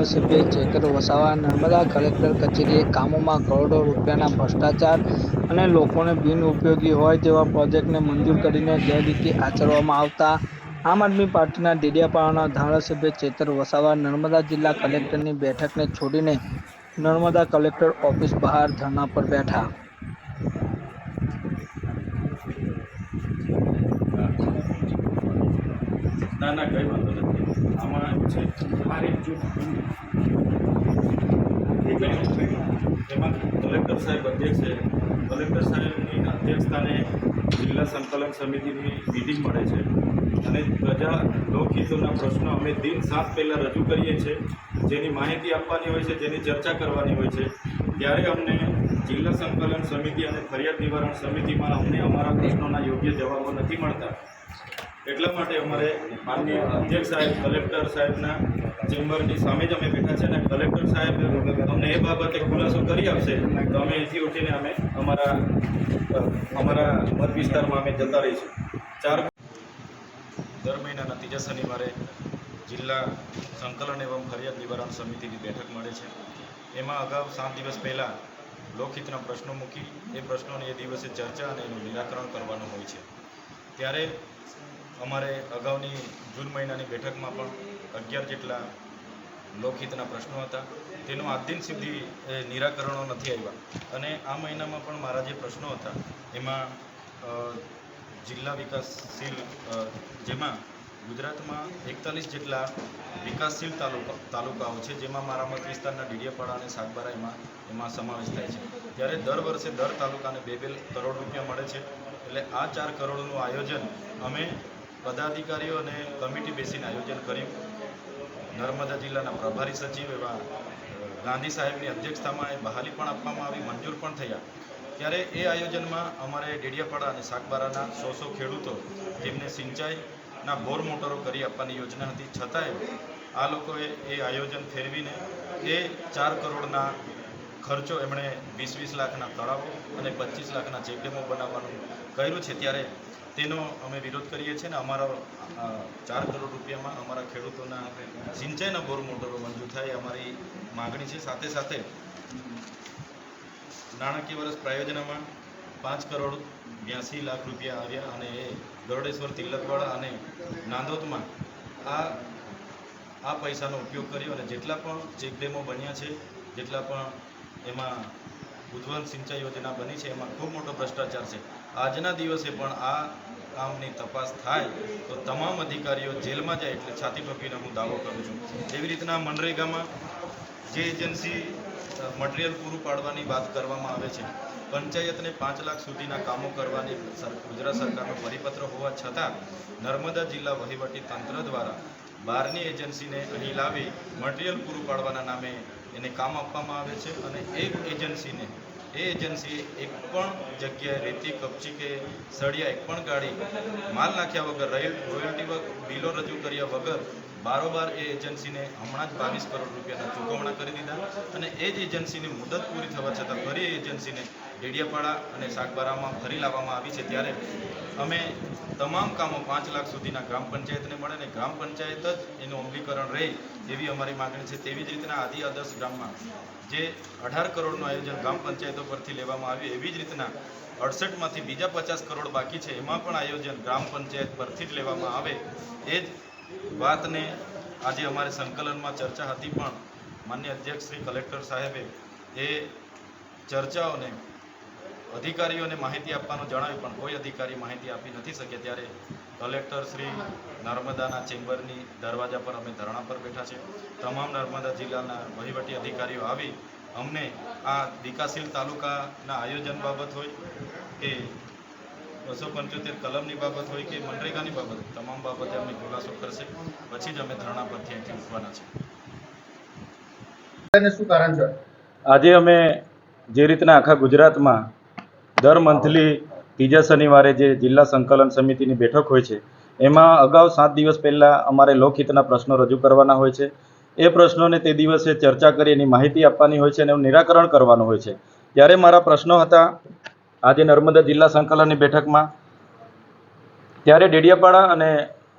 ધારાસભ્ય ચેતર વસાવા નર્મદા કલેક્ટર કચેરીએ કામોમાં કરોડો રૂપિયાના ભ્રષ્ટાચાર અને લોકોને બિનઉપયોગી હોય તેવા પ્રોજેક્ટને મંજૂર કરીને ગેરરીતિ આચરવામાં આવતા આમ આદમી પાર્ટીના ડેડિયાપાડાના ધારાસભ્ય ચેતર વસાવા નર્મદા જિલ્લા કલેક્ટરની બેઠકને છોડીને નર્મદા કલેક્ટર ઓફિસ બહાર ધરણા પર બેઠા. ના ના, કંઈ વાંધો નથી. આમાં એવું છે મારી જૂથ એમાં કલેક્ટર સાહેબ અધ્યક્ષ છે. કલેક્ટર સાહેબની અધ્યક્ષતાને જિલ્લા સંકલન સમિતિની મિટિંગ મળે છે. અને પ્રજા લોકહિતોના પ્રશ્નો અમે દિન સાત પહેલાં રજૂ કરીએ છીએ. જેની માહિતી આપવાની હોય છે, જેની ચર્ચા કરવાની હોય છે. ત્યારે અમને જિલ્લા સંકલન સમિતિ અને ફરિયાદ નિવારણ સમિતિમાં અમને અમારા પ્રશ્નોના યોગ્ય જવાબો નથી મળતા. એટલા માટે અમારે માનનીય અધ્યક્ષ સાહેબ, કલેક્ટર સાહેબના ચેમ્બરની સામે જ અમે બેઠા છે અને કલેક્ટર સાહેબ અમને એ બાબતે ખુલાસો કરી આપશે તો અમે એથી ઉઠીને અમે અમારા અમારા મત વિસ્તારમાં અમે જતા રહીશું. ચાર દર મહિનાના ત્રીજા શનિવારે જિલ્લા સંકલન એવં ફરિયાદ નિવારણ સમિતિની બેઠક મળે છે. એમાં અગાઉ સાત દિવસ પહેલાં લોકહિતના પ્રશ્નો મૂકી, એ પ્રશ્નોની એ દિવસે ચર્ચા અને એનું નિરાકરણ કરવાનું હોય છે. ત્યારે અમારે અગાઉની જૂન મહિનાની બેઠકમાં પણ અગિયાર જેટલા લોકહિતના પ્રશ્નો હતા. તેનું આજ દિન સુધી નિરાકરણો નથી આવ્યા. અને આ મહિનામાં પણ મારા જે પ્રશ્નો હતા, એમાં જિલ્લા વિકાસશીલ જેમાં ગુજરાતમાં એકતાલીસ જેટલા વિકાસશીલ તાલુકા, તાલુકાઓ છે, જેમાં મારા મત વિસ્તારના ડીડીયાપાડા અને સાગબારા એમાં એમાં સમાવેશ થાય છે. ત્યારે દર વર્ષે દર તાલુકાને બે બે કરોડ રૂપિયા મળે છે. એટલે આ ચાર કરોડનું આયોજન અમે પદાધિકારીઓ અને કમિટી બેસીને આયોજન કર્યું. નર્મદા જિલ્લાના પ્રભારી સચિવ એવા ગાંધી સાહેબની અધ્યક્ષતામાં એ બહાલી પણ આપવામાં આવી, મંજૂર પણ થયા. ત્યારે એ આયોજનમાં અમારે ડેડિયાપાડા અને શાકબારાના સો સો ખેડૂતો જેમને સિંચાઈના બોર મોટરો કરી આપવાની યોજના હતી, છતાંય આ લોકોએ એ આયોજન ફેરવીને એ ચાર કરોડના ખર્ચો એમણે વીસ વીસ લાખના તળાવો અને પચીસ લાખના ચેકડેમો બનાવવાનું કર્યું છે ત્યારે તેનો અમે વિરોધ કરીએ છીએ ને અમારા ચાર કરોડ રૂપિયામાં અમારા ખેડૂતોના સિંચાઈના બોર મોટરો મંજૂર થાય અમારી માગણી છે. સાથે સાથે નાણાકીય વર્ષ પ્રાયોજનામાં પાંચ કરોડ બ્યાસી લાખ રૂપિયા આવ્યા અને એ ગરડેશ્વર તિલકવાડા અને નાંદોદમાં આ આ પૈસાનો ઉપયોગ કર્યો અને જેટલા પણ ચેકડેમો બન્યા છે, જેટલા પણ એમાં ઉજ્જવલ સિંચાઈ યોજના બની છે, એમાં ખૂબ મોટો ભ્રષ્ટાચાર છે. આજના દિવસે પણ આ કામની તપાસ થાય તો તમામ અધિકારીઓ જેલમાં જાય એટલે છાતી ઠોકીને હું દાવો કરું છું. એવી રીતના મનરેગામાં જે એજન્સી મટીરિયલ પૂરું પાડવાની વાત કરવામાં આવે છે, પંચાયતને પાંચ લાખ સુધીના કામો કરવાની ગુજરાત સરકારનો પરિપત્ર હોવા છતાં નર્મદા જિલ્લા વહીવટી તંત્ર દ્વારા બહારની એજન્સીને અહીં લાવી મટીરિયલ પૂરું પાડવાના નામે એને કામ આપવામાં આવે છે અને એક એજન્સીને, એ એજન્સી એક પણ જગ્યાએ રેતી, કપચી કે સળિયા એક પણ ગાડી માલ નાખ્યા વગર, રોયલ, રોયલ્ટી બિલો રજૂ કર્યા વગર બારોબાર એ એજન્સીને હમણાં જ બાવીસ કરોડ રૂપિયાના ચૂકવણા કરી દીધા. અને એ જ એજન્સીની મુદત પૂરી થવા છતાં ફરી એજન્સીને ડેડિયાપાડા અને સાગબારામાં ફરી લાવવામાં આવી છે. ત્યારે અમે તમામ કામો પાંચ લાખ સુધીના ગ્રામ પંચાયતને મળે અને ગ્રામ પંચાયત જ એનું અમલીકરણ રહે એવી અમારી માગણી છે. તેવી જ રીતના આદિ આદર્શ ગ્રામમાં જે અઢાર કરોડનું આયોજન ગ્રામ પંચાયતો પરથી લેવામાં આવ્યું, એવી જ રીતના અડસઠમાંથી બીજા પચાસ કરોડ બાકી છે. એમાં પણ આયોજન ગ્રામ પંચાયત પરથી જ લેવામાં આવે. એ જ વાતને આજે અમારે સંકલનમાં ચર્ચા હતી પણ માન્ય અધ્યક્ષ શ્રી કલેક્ટર સાહેબે એ ચર્ચાઓને, અધિકારીઓને માહિતી આપવાનું જણાવ્યું, પણ કોઈ અધિકારી માહિતી આપી નથી શકે ત્યારે કલેક્ટર શ્રી નર્મદાના ચેમ્બરની દરવાજા પર અમે ધરણા પર બેઠા છે તમામ નર્મદા જિલ્લાના વહીવટી અધિકારીઓ આવી. અમને આ વિકાસશીલ તાલુકાના આયોજન બાબત હોય કે બસો પંચોતેર કલમની બાબત હોય કે મનરેગાની બાબત, તમામ બાબતે અમને ખુલાસો કરશે. પછી જ અમે ધરણા પરથી અહીંથી ઉઠવાના છે એને શું કારણ છે આજે અમે જે રીતના આખા ગુજરાતમાં દર મંથલી ત્રીજા શનિવારે જે જિલ્લા સંકલન સમિતિની બેઠક હોય છે, એમાં અગાઉ સાત દિવસ પહેલાં અમારે લોકહિતના પ્રશ્નો રજૂ કરવાના હોય છે. એ પ્રશ્નોને તે દિવસે ચર્ચા કરી એની માહિતી આપવાની હોય છે અને નિરાકરણ કરવાનું હોય છે. ત્યારે મારા પ્રશ્નો હતા આજે નર્મદા જિલ્લા સંકલનની બેઠકમાં. ત્યારે ડેડિયાપાડા અને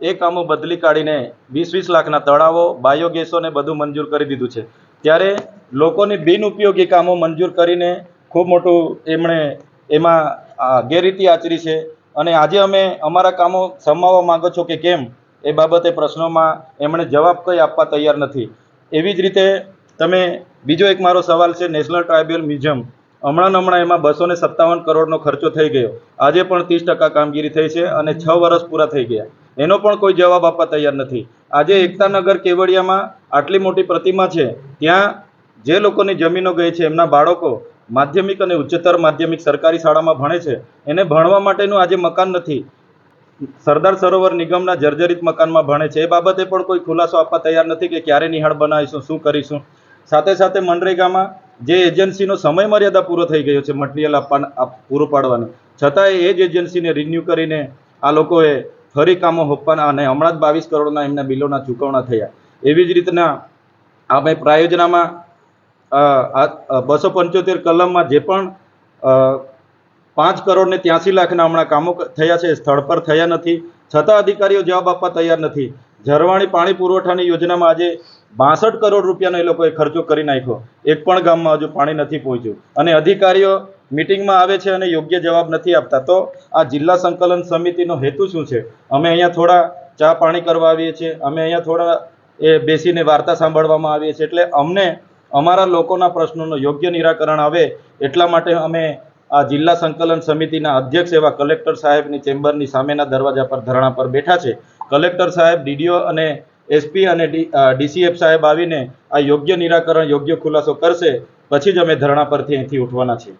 એ કામો બદલી કાઢીને વીસ વીસ લાખના તળાવો, બાયોગેસોને બધું મંજૂર કરી દીધું છે. ત્યારે લોકોની બિનઉપયોગી કામો મંજૂર કરીને ખૂબ મોટું એમણે એમાં ગેરરીતિ આચરી છે. અને આજે અમે અમારા કામો સમાવવા માંગો છો કે કેમ એ બાબતે પ્રશ્નોમાં એમણે જવાબ કંઈ આપવા તૈયાર નથી. એવી જ રીતે તમે બીજો એક મારો સવાલ છે, નેશનલ ટ્રાઇબલ મ્યુઝિયમ. હમણાં હમણાં એમાં બસો ને સત્તાવન કરોડનો ખર્ચો થઈ ગયો. આજે પણ ત્રીસ ટકા કામગીરી થઈ છે અને છ વર્ષ પૂરા થઈ ગયા. એનો પણ કોઈ જવાબ આપવા તૈયાર નથી. આજે એકતાનગર કેવડિયામાં આટલી મોટી પ્રતિમા છે, ત્યાં જે લોકોની જમીનો ગઈ છે, એમના બાળકો માધ્યમિક અને ઉચ્ચતર માધ્યમિક સરકારી શાળામાં ભણે છે. એને ભણવા માટેનું આજે મકાન નથી. સરદાર સરોવર નિગમના જર્જરિત મકાનમાં ભણે છે. એ બાબતે પણ કોઈ ખુલાસો આપવા તૈયાર નથી કે ક્યારે નિહાળ બનાવીશું, શું કરીશું. સાથે સાથે મનરેગામાં જે એજન્સીનો સમય મર્યાદા પૂરો થઈ ગયો છે, મટીરિયલ આપવા આપ- પૂરું પાડવાનું. છતાંય એ જ એજન્સીને રિન્યૂ કરીને આ લોકોએ ફરી કામો હોપવાના અને હમણાં જ બાવીસ કરોડના એમના બિલોના ચૂકવણા થયા. એવી જ રીતના આપણે પ્રાયોજનામાં બસો પંચોતેર કલમમાં જે પણ પાંચ કરોડ ને ત્યાંસી લાખના હમણાં કામો થયા છે સ્થળ પર થયા નથી. છતાં અધિકારીઓ જવાબ આપવા તૈયાર નથી. ઝરવાણી પાણી પુરવઠાની યોજનામાં આજે બાસઠ કરોડ રૂપિયાનો એ લોકોએ ખર્ચો કરી નાખ્યો. એક પણ ગામમાં હજુ પાણી નથી પહોંચ્યું. અને અધિકારીઓ મિટિંગમાં આવે છે અને યોગ્ય જવાબ નથી આપતા. તો આ જિલ્લા સંકલન સમિતિનો હેતુ શું છે? અમે અહીંયા થોડા ચા પાણી કરવા આવીએ છીએ. અમે અહીંયા થોડા એ બેસીને વાર્તા સાંભળવામાં આવીએ છીએ. એટલે અમને, અમારા લોકોના પ્રશ્નોનું યોગ્ય નિરાકરણ આવે એટલા માટે અમે આ જિલ્લા સંકલન સમિતિના અધ્યક્ષ એવા કલેક્ટર સાહેબની ચેમ્બરની સામેના દરવાજા પર, ધરણા પર બેઠા છે. કલેક્ટર સાહેબ, ડીડીઓ અને એસપી અને ડીસીએફ સાહેબ આવીને આ યોગ્ય નિરાકરણ, યોગ્ય ખુલાસો કરશે. પછી જ અમે ધરણા પરથી અહીંથી ઉઠવાના છીએ.